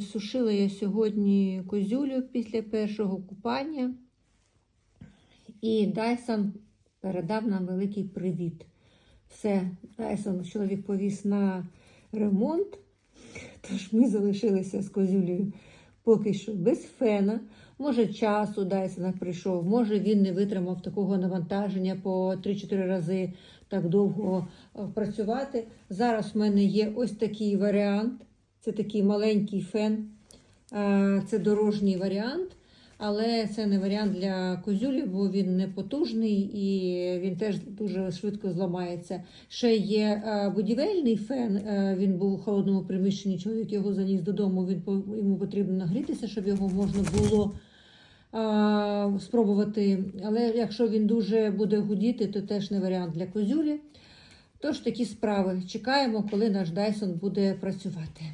Сушила я сьогодні козюлю після першого купання. І Дайсон передав нам великий привіт. Все, Дайсон чоловік повіз на ремонт, тож ми залишилися з козюлею поки що без фена. Може, часу Дайсона прийшов, може він не витримав такого навантаження по 3-4 рази так довго е, працювати. Зараз в мене є ось такий варіант. Це такий маленький фен. Е, Це дорожній варіант, але це не варіант для козюлі, бо він не потужний і він теж дуже швидко зламається. Ще є е, будівельний фен. е, Він був у холодному приміщенні. Чоловік його заніс додому. Він йому потрібно нагрітися, щоб його можна було спробувати. Але якщо він дуже буде гудіти, то теж не варіант для козюлі. Тож такі справи. Чекаємо, коли наш Дайсон буде працювати.